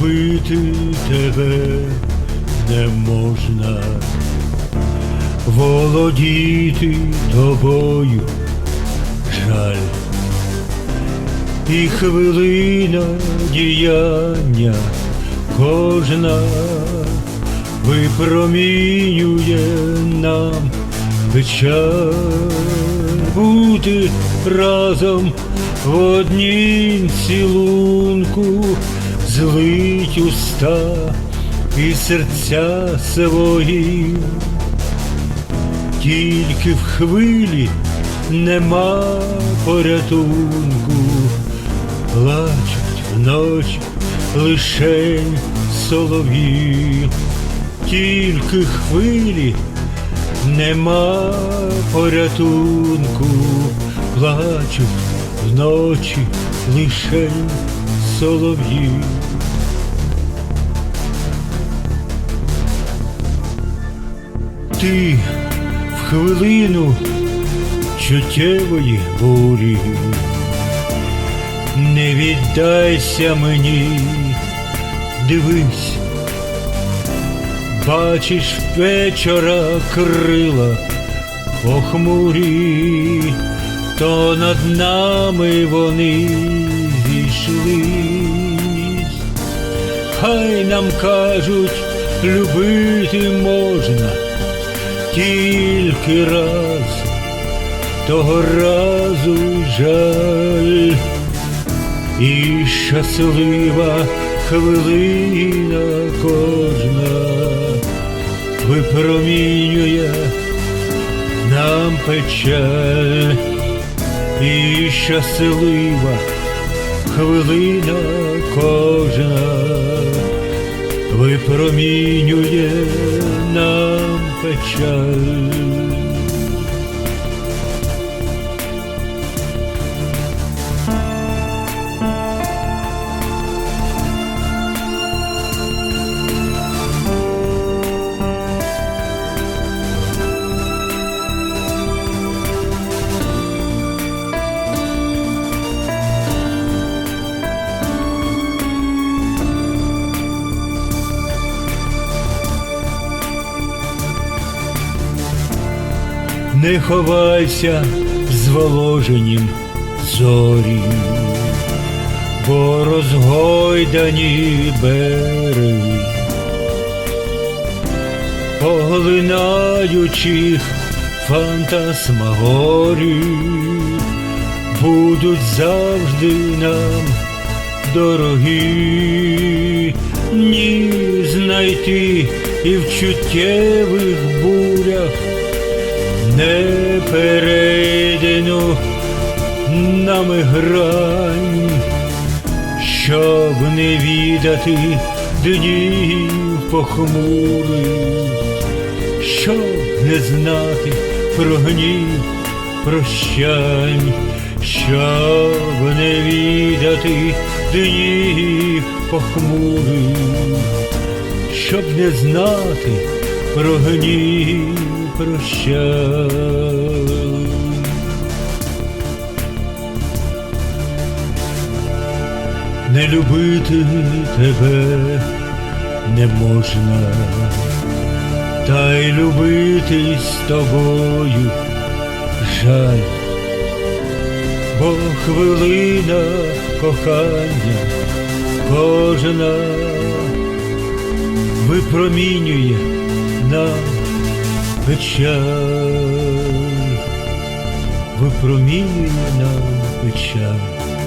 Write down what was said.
любити тебе не можна, володіти тобою жаль, і хвилина діяння кожна випромінює нам печаль. Бути разом в однім цілунку, злить уста і серця свої, тільки в хвилі нема порятунку, плачуть вночі лишень солов'ї, тільки хвилі нема порятунку, плачуть вночі лишень солов'ї. Ти в хвилину чуттєвої бурі, не віддайся мені, дивись, бачиш вечора крила похмурі, то над нами вони зійшлись. Хай нам кажуть, любити можна тільки раз, того разу жаль, і щаслива хвилина кожна випромінює нам печаль, і щаслива хвилина кожна випромінює нам печаль. Не ховайся зволоженім зорі, бо розгойдані береги, поглинаючих фантасмагорі, будуть завжди нам дорогі, ні знайти і в чуттєвих бурях не перейдену нами грань, щоб не відати днів похмурих, щоб не знати про гнів прощань, щоб не відати днів похмурих, щоб не знати про гнів прощань. Не любити тебе не можна, та й любити з тобою жаль, бо хвилина кохання кожна випромінює нам печаль, випромінює нам печаль.